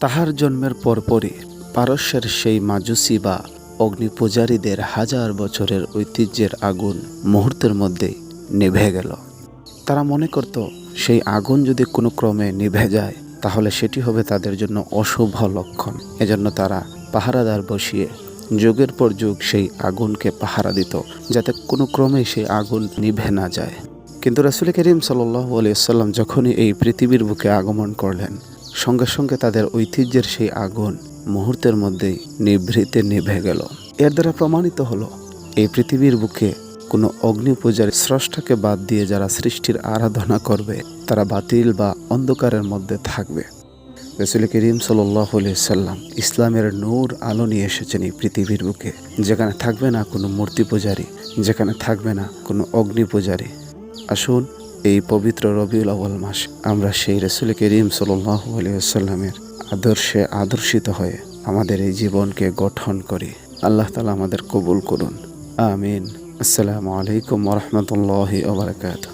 তাহার জন্মের পরপরই পারস্যের সেই মাজুসি বা অগ্নিপূজারীদের হাজার বছরের ঐতিহ্যের আগুন মুহূর্তের মধ্যেই নিভে গেল। তারা মনে করত, সেই আগুন যদি কোনো ক্রমে নিভে যায়, তাহলে সেটি হবে তাদের জন্য অশুভ লক্ষণ। এজন্য তারা পাহারাদার বসিয়ে যুগের পর যুগ সেই আগুনকে পাহারা দিত, যাতে কোনো ক্রমে সেই আগুন নিভে না যায়। কিন্তু রাসুল করিম সাল্লাহ আলিয়াল্লাম যখনই এই পৃথিবীর বুকে আগমন করলেন সঙ্গে সঙ্গে তাদের ঐতিহ্যের সেই আগুন মুহূর্তের মধ্যেই নিভৃতে নিভে গেল। এর দ্বারা প্রমাণিত হলো, এই পৃথিবীর বুকে কোনো অগ্নি পূজার স্রষ্টাকে বাদ দিয়ে যারা সৃষ্টির আরাধনা করবে, তারা বাতিল বা অন্ধকারের মধ্যে থাকবে। রসুল করিম সাল্লাম ইসলামের নূর আলো নিয়ে এসেছেন এই পৃথিবীর বুকে। যেখানে থাকবে না কোনো মূর্তি পূজারী, যেখানে থাকবে না কোনো অগ্নি পূজারী। আসুন এই পবিত্র রবিউল আউ্ল মাস আমরা সেই রসুল করিম সাল্লাহ আদর্শে আদর্শিত হয়ে আমাদের এই জীবনকে গঠন করি। আল্লাহ তালা আমাদের কবুল করুন। আমিন। আসসালামু আলাইকুম রহমতুল্লাহ ওবরাকাতু